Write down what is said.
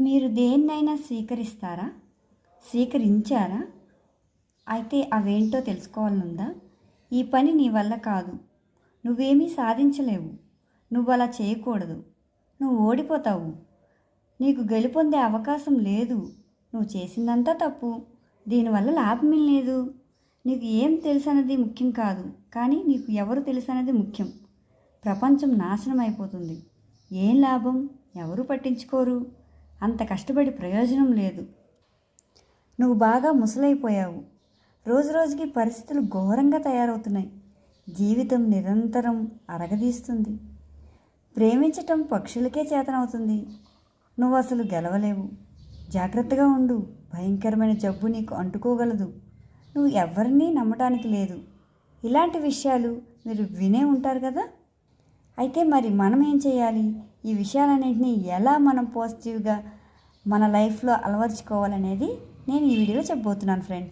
మీరు దేన్నైనా స్వీకరిస్తారా? స్వీకరించారా? అయితే అవేంటో తెలుసుకోవాలనుందా? ఈ పని నీ వల్ల కాదు. నువ్వేమీ సాధించలేవు. నువ్వు అలా చేయకూడదు. నువ్వు ఓడిపోతావు. నీకు గెలుపొందే అవకాశం లేదు. నువ్వు చేసిందంతా తప్పు. దీనివల్ల లాభం లేదు. నీకు ఏం తెలుసన్నది ముఖ్యం కాదు. కానీ నీకు ఎవరు తెలుసన్నది ముఖ్యం. ప్రపంచం నాశనం అయిపోతుంది ఏం లాభం? ఎవరు పట్టించుకోరు? అంత కష్టపడి ప్రయోజనం లేదు. నువ్వు బాగా ముసలైపోయావు. రోజు రోజుకి పరిస్థితులు ఘోరంగా తయారవుతున్నాయి. జీవితం నిరంతరం అరగదీస్తుంది. ప్రేమించటం పక్షులకే చేతనవుతుంది. నువ్వు అసలు గెలవలేవు. జాగ్రత్తగా ఉండు. భయంకరమైన జబ్బు నీకు అంటుకోగలదు. నువ్వు ఎవరినీ నమ్మటానికి లేదు. ఇలాంటి విషయాలు మీరు వినే ఉంటారు కదా? అయితే మరి మనం ఏం చేయాలి? ఈ విషయాలన్నింటినీ ఎలా మనం పాజిటివ్గా మన లైఫ్లో అలవర్చుకోవాలనేది నేను ఈ వీడియోలో చెప్పబోతున్నాను ఫ్రెండ్స్